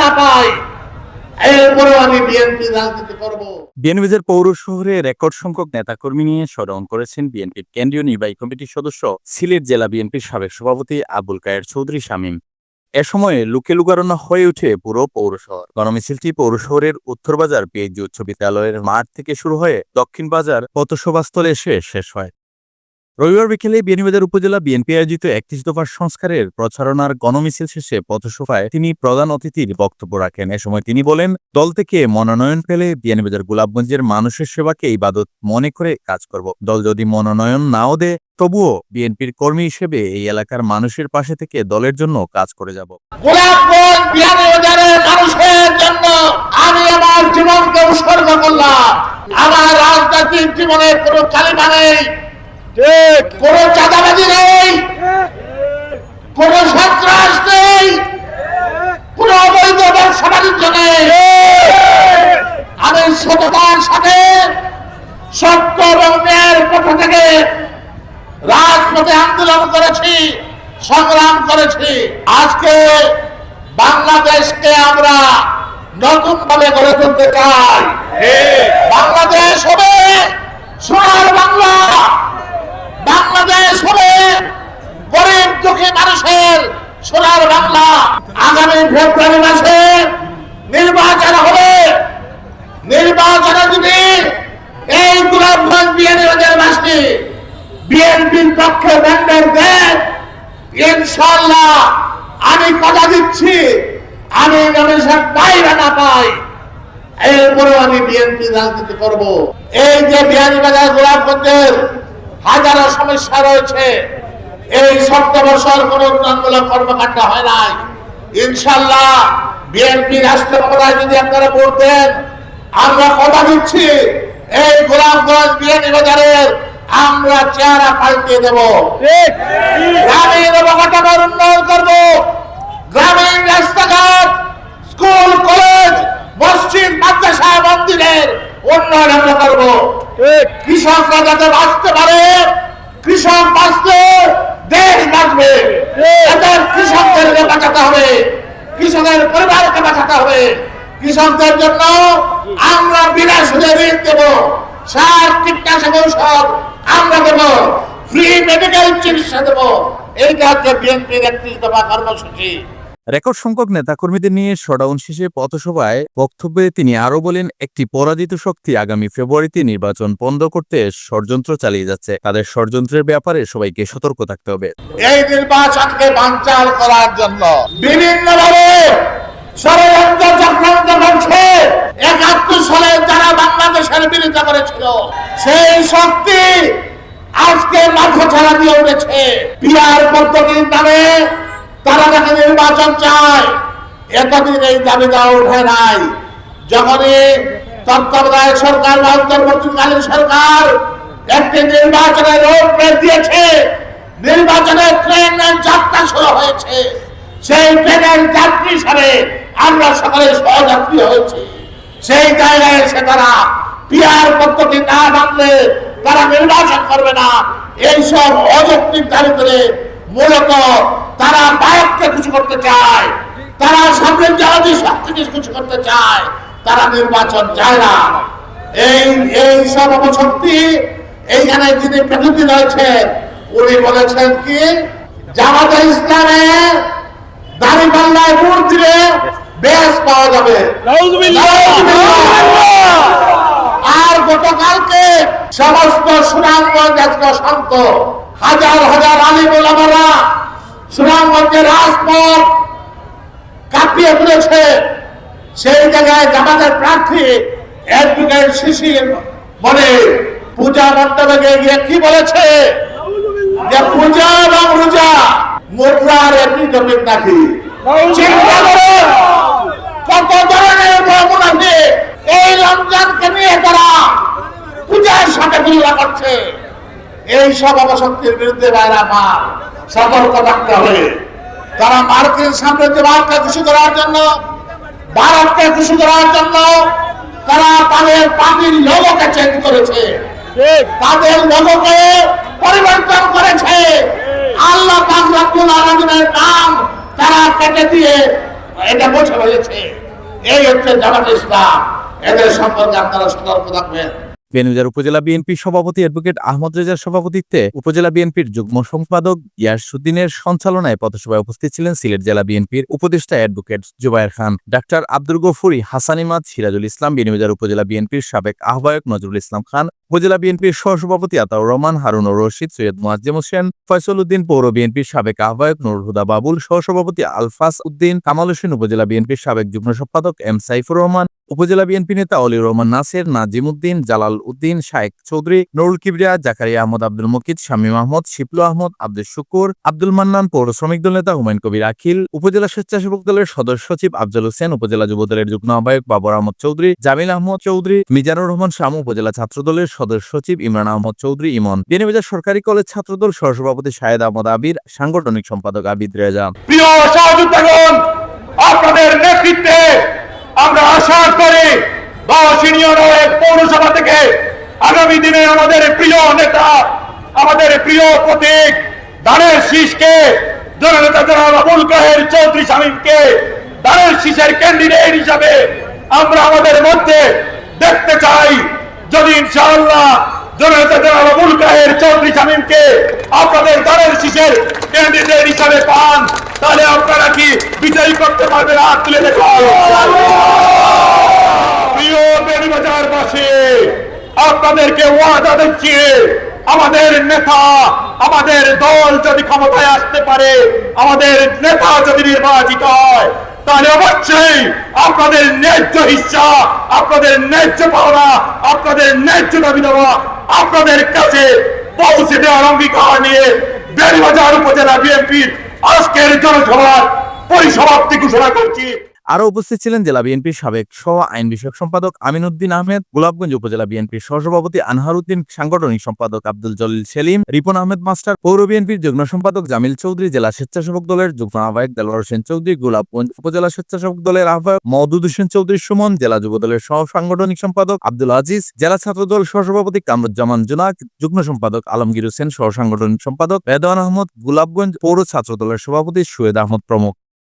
না পাই বিএনপিদের পৌর শহরে রেকর্ড সংখ্যক নেতাকর্মী নিয়ে স্মরণ করেছেন বিএনপির কেন্দ্রীয় নির্বাহী কমিটির সদস্য, সিলেট জেলা বিএনপির সাবেক সভাপতি আবুল কায়ের চৌধুরী শামীম। এ সময়ে লুকে লুকারণা হয়ে উঠে পুরো পৌর শহর। গণমিছিলটি পৌর শহরের উত্তর বাজার পিএইচডি উচ্চ বিদ্যালয়ের মাঠ থেকে শুরু হয়ে দক্ষিণ বাজার পথসভাস্থলে এসে শেষ হয়। রবিবার বিকেলে বিয়ানীবাজার উপজেলা বিএনপি আয়োজিত একত্রিশ দফার সংস্কারের প্রচারণার গণমিছিল শেষে পথসভায় তিনি প্রধান অতিথির বক্তব্য রাখেন। এ সময় তিনি বলেন, দল থেকে মনোনয়ন পেলে বিয়ানীবাজার গোলাপগঞ্জের মানুষের সেবাকে ইবাদত মনে করে কাজ করব। দল যদি মনোনয়ন নাও দেয়, তবুও বিএনপির কর্মী হিসেবে এই এলাকার মানুষের পাশে থেকে দলের জন্য কাজ করে যাব। আমার রাজনৈতিক কোনো কালিমা নেই। কোনো চাঁদাবাজি নেই, কোনো সন্ত্রাস নেই, কোনো অবৈধ ব্যবসা বাণিজ্য নেই। আমি সততার সাথে সত্য এবং ন্যায়ের পক্ষ থেকে রাজপথে আন্দোলন করেছি, সংগ্রাম করেছি। আজকে বাংলাদেশকে আমরা নতুন ভাবে গড়ে তুলতে চাই বাংলাদেশ হবে সোনার বাংলা বাংলাদেশ হবে গরিব দুঃখী মানুষের সোনার বাংলা আগামী ফেব্রুয়ারি মাসে নির্বাচন হবে যদি এই বিএনপির ইনশাল্লাহ আমি কথা দিচ্ছি, আমি গণেশের পাইরা না পাই, এরপরেও আমি বিএনপি রাজনীতি করব। এই যে বিয়ানীবাজার গোলাপগঞ্জের হাজারো সমস্যা রয়েছে, এই সপ্ত বছর কোন উন্নয়নমূলক কর্মকাণ্ড হয় নাই। ইনশাল্লাহ বিএনপি রাষ্ট্র যদি আপনারা দেন আমরা কথা দিচ্ছি। এই গোলাপগঞ্জ বিয়ানীবাজারের আমরা চেহারা পাল্টে দেব। গ্রামীণ অবকাঠামোর উন্নয়ন করব। গ্রামীণ রাস্তাঘাট স্কুল কলেজ মসজিদ মাদ্রাসা মন্দিরের উন্নয়ন আমরা করব। কৃষকরা যাতে বাঁচতে পারে কৃষক বাঁচলে দেশ বাঁচবে। এদের কৃষকদেরকে বাঁচাতে হবে কৃষকের পরিবারকে বাঁচাতে হবে। কৃষকদের জন্য আমরা বিনা সুদে ঋণ দেব। সার কীটনাশক ঔষধ আমরা দেব। ফ্রি মেডিকেল চিকিৎসা দেব। এইটা হচ্ছে বিএনপির একত্রিশ দফা কর্মসূচি। রেকর্ড সংখ্যক নেতাকর্মীদের নিয়ে শোডাউন শেষে পথসভায় বক্তব্যে তিনি আরও বলেন একটি পরাজিত শক্তি আগামী ফেব্রুয়ারিতে নির্বাচন বন্ধ করতে ষড়যন্ত্র চালিয়ে যাচ্ছে। তাদের ষড়যন্ত্রের ব্যাপারে সবাইকে সতর্ক থাকতে হবে। এই নির্বাচনকে বানচাল করার জন্য বিভিন্ন ভাবে একাত্তর সালে যারা বাংলাদেশের করেছিল, সেই শক্তি আজকে মাথা দিয়ে উঠেছে। পিয়ার পদ্ধতির নামে তারা নির্বাচন চায়। এতদিন এই দাবি দেওয়া উঠে নাই। যখনই তত্ত্বাবধায়ক সরকার বা অন্তর্বর্তীকালীন সরকার একটি নির্বাচনের রোড ম্যাপ দিয়েছে নির্বাচনের ট্রেনের যাত্রা শুরু হয়েছে। সেই ট্রেনের যাত্রী হিসাবে আমরা সকলে সহযাত্রী হয়েছি। সেই জায়গায় এসে তারা পিয়ার পদ্ধতি না মানলে তারা নির্বাচন করবে না। এইসব অযৌক্তিক দাবি করে মূলত তারা ভারতকে কিছু করতে চায়। তারা সামনের সব থেকে কিছু করতে চায়। তারা নির্বাচন চায় না। এই এই সব অপশক্তি এইখানে যিনি প্রতিনিধি রয়েছেন উনি বলেছেন কি, জামাতে ইসলামে দাড়ি পাল্লায় ভোট দিলে বেশ পাওয়া যাবে। আর গতকালকে সমস্ত সুনামগঞ্জ আজকে শান্ত হাজার হাজার আলিম ওলামারা সুনামগঞ্জের রাজপথ কাঁপিয়ে তুলেছে। সেই জায়গায় জামাতের প্রার্থী অ্যাডভোকেট শিশির বলে পূজা মণ্ডপে গিয়ে কি বলেছে? যে পূজা এবং রোজা মুদ্রার একটি টপিক নাকি। চিন্তা করুন কত ধরনের রমজানকে নিয়ে তারা পূজার সাথে তুলনা করছে, এই সব অবশক্তির বিরুদ্ধে বাইরে আমার সতর্ক থাকতে হবে। তারা মার্কিন সাম্রাজ্যবাদকে খুশি করার জন্য, ভারতকে খুশি করার জন্য তারা তাদের পার্টির লোগোকে চেঞ্জ করেছে। তাদের লোগোকে পরিবর্তন করেছে। আল্লাহ পাক রব্বুল আলামিনের নাম তারা কেটে দিয়ে এটা মুছে ফেলেছে এই হচ্ছে জামাত ইসলাম। এদের সম্পর্কে আপনারা সতর্ক থাকবেন। বেনুজার উপজেলা বিএনপির সভাপতি অ্যাডভোকেট আহমদ রেজার সভাপতিত্বে উপজেলা বিএনপির যুগ্ম সম্পাদক ইয়াসুদ্দিনের সঞ্চালনায় পথসভায় উপস্থিত ছিলেন সিলেট জেলা বিএনপির উপদেষ্টা অ্যাডভোকেট জুবায়ের খান। ডাক্তার আব্দুল গফুরি হাসানিমাদ সিরাজুল ইসলাম বেনুজার উপজেলা বিএনপির সাবেক আহ্বায়ক নজরুল ইসলাম খান, উপজেলা বিএনপির সহসভাপতি আতাউর রহমান হারুনুর রশিদ, সৈয়দ মুয়াজ্জেম হোসেন, ফয়সল উদ্দিন পৌর বিএনপির সাবেক আহ্বায়ক নুর হুদা বাবুল, সহসভাপতি আলফাস উদ্দিন, কামাল হোসেন উপজেলা বিএনপির সাবেক যুগ্ম সম্পাদক এম সাইফুর রহমান উপজেলা বিএনপি নেতা অলি রহমান নাসির নাজিম উদ্দিন জালাল উদ্দিন, শায়েক চৌধুরী, নুরুল কিবরিয়া, জাকারিয়া আহমদ, আব্দুল মুকিদ শামীম আহমদ, শিপলু আহমদ, আব্দুল শুকুর, আব্দুল মান্নান পৌর শ্রমিক দল নেতা হুমায়ুন কবির আখিল, উপজেলা স্বেচ্ছাসেবক দলের সদস্য সচিব আফজল হোসেন, উপজেলা যুব দলের যুগ্ম আহ্বায়ক বাবর আহমদ চৌধুরী, জামিল আহমদ চৌধুরী, মিজানুর রহমান শামু, উপজেলা ছাত্র দলের সদস্য সচিব ইমরান আহমদ চৌধুরী, ইমন বিএনপিজার সরকারি কলেজ ছাত্রদল সহসভাপতি শাহেদ আহমদ আবির, সাংগঠনিক সম্পাদক আবিদ রেজা। প্রিয় আপনাদের নেতৃত্বে আমরা আশা করি দশ ইউনিয়ন এক পৌরসভা থেকে আগামী দিনে আমাদের প্রিয় নেতা, আমাদের প্রিয় প্রতীক দানের শীষকে, জননেতা জনাব আবুল কাহের চৌধুরী শামীমকে দানের শীষের ক্যান্ডিডেট হিসাবে আমরা আমাদের মধ্যে দেখতে চাই। যদি ইনশাআল্লাহ পান, তাহলে কি বিজয়ী করতে আপনাদেরকে ওয়াদা দিচ্ছি, আমাদের নেতা, আমাদের দল যদি ক্ষমতায় আসতে পারে, আমাদের নেতা যদি নির্বাচিত হয়, তাহলে অবশ্যই আপনাদের ন্যায্য হিস্সা, আপনাদের ন্যায্য পাওনা, আপনাদের ন্যায্য দাবি দেওয়া আপনাদের কাছে পৌঁছে দেওয়ার অঙ্গীকার নিয়ে বেড়িবাজার উপজেলা বিএনপির আজকের জনসভার পরিসমাপ্তি ঘোষণা করছি। আরও উপস্থিত ছিলেন জেলা বিএনপির সাবেক সহ আইন বিষয়ক সম্পাদক আমিনউদ্দিন আহমেদ, গোলাপগঞ্জ উপজেলা বিএনপির সহসভাপতি আনহার উদ্দিন সাংগঠনিক সম্পাদক আব্দুল জলিল সেলিম, রিপন আহমেদ মাস্টার, পৌর বিএনপির যুগ্ম সম্পাদক জামিল চৌধুরী, জেলা স্বেচ্ছাসেবক দলের যুগ্ম আহ্বায়ক দেলোয়ার হোসেন চৌধুরী, গোলাপগঞ্জ উপজেলা স্বেচ্ছাসেবক দলের আহ্বায়ক মওদুদ হোসেন চৌধুরী, সুমন, জেলা যুব দলের সহ সাংগঠনিক সম্পাদক আব্দুল আজিজ, জেলা ছাত্রদল সহসভাপতি কামরুজ্জামান জোনাক, যুগ্ম সম্পাদক আলমগীর হোসেন সহ সাংগঠনিক সম্পাদক রেদওয়ান আহমদ, গোলাপগঞ্জ পৌর ছাত্র দলের সভাপতি সুয়েদ আহমদ প্রমুখ।